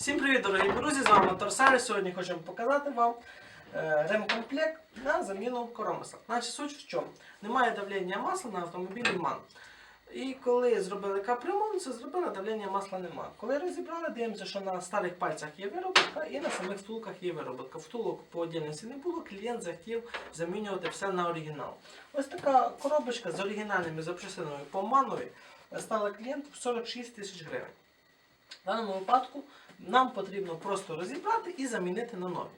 Всім привіт, дорогі друзі! З вами Мотор Сьогодні хочемо показати вам е, ремкомплект на заміну коромисла. Значить, суть в чому? Немає давлення масла на автомобілі МАН. І коли зробили капремонт, це зробили, давлення масла немає. Коли розібрали, дивимося, що на старих пальцях є виробітка і на самих втулках є виробітка. Втулок по отдільності не було, клієнт захотів замінювати все на оригінал. Ось така коробочка з оригінальними запчастинами по манові стала клієнту в 46 тисяч гривень. В даному випадку нам потрібно просто розібрати і замінити на нові.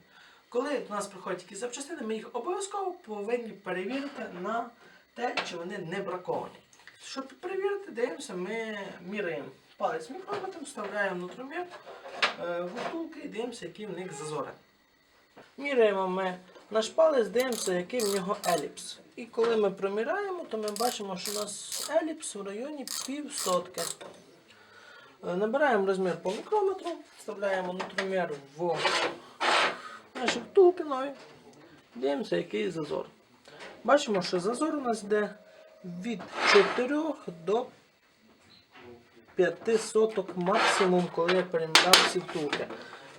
Коли до нас приходять якісь запчастини, ми їх обов'язково повинні перевірити на те, чи вони не браковані. Щоб перевірити, дивимося, ми міряємо палець мікрометром, вставляємо нутромір е, втулки і дивимося, які в них зазори. Міряємо ми наш палець, дивимося, який в нього еліпс. І коли ми проміряємо, то ми бачимо, що у нас еліпс в районі пів сотки. Е, Набираємо розмір по мікрометру, вставляємо нутромір в наші втулки. Дивимося, який зазор. Бачимо, що зазор у нас йде від 4 до 5 соток максимум, коли я переміряв всі втулки.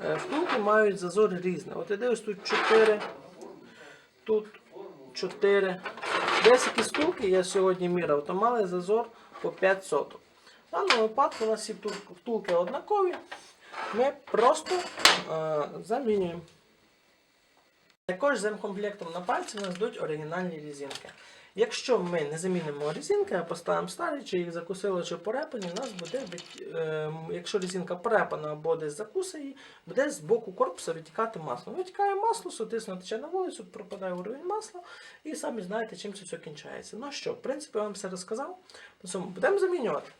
Е, Втулки мають зазор різний. От я дивлюсь, тут 4, тут 4. Десь якісь втулки я сьогодні міряв, то мали зазор по 5 соток. В даному випадку у нас всі втулки- однакові. Ми просто е, замінюємо. Також з комплектом на пальці нас йдуть оригінальні різинки. Якщо ми не замінимо різинки, а поставимо старі, чи їх закусили, чи порепані, у нас буде, е, якщо різинка порепана або десь закусає, буде з боку корпуса витікати масло. Витікає масло, соответственно, тече на вулицю, пропадає уровень масла, і самі знаєте, чим це все кінчається. Ну що, в принципі, я вам все розказав. Будемо замінювати.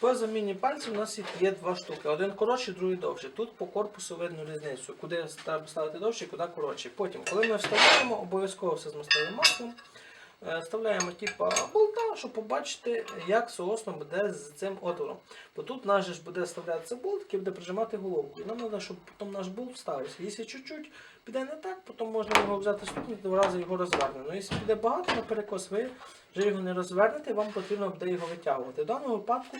По заміні пальців у нас є два штуки. Один коротший, другий довший. Тут по корпусу видно різницю, куди треба ставити довший, куди коротший. Потім, коли ми вставляємо, обов'язково все змастили маслом. Е, Вставляємо типа болта, щоб побачити, як соосно буде з цим отвором. Бо тут наш ж буде вставлятися болт, який буде прижимати головку. І нам треба, щоб потім наш болт вставився. Якщо чуть-чуть піде не так, потім можна його взяти ступні, два рази його розвернути. Ну, якщо піде багато на перекос, ви вже його не розвернете, вам потрібно буде його витягувати. В даному випадку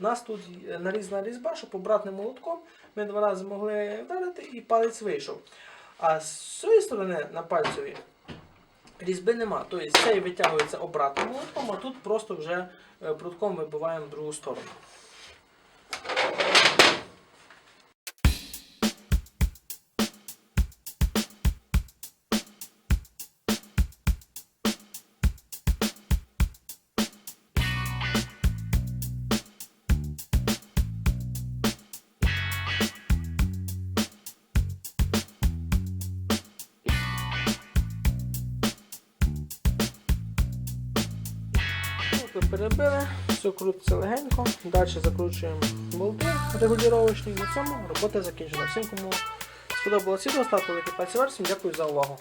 у нас тут нарізана різьба, щоб обратним молотком ми два рази могли вдарити і палець вийшов. А з цієї сторони на пальцеві різьби нема. Тобто цей витягується обратним молотком, а тут просто вже е, прутком вибиваємо в другу сторону. Ми перебили, все крутиться легенько. Далі закручуємо болти регулювачні. На цьому робота закінчена. Всім, кому сподобалося відео, ставте лайки пальці вверх. Дякую за увагу.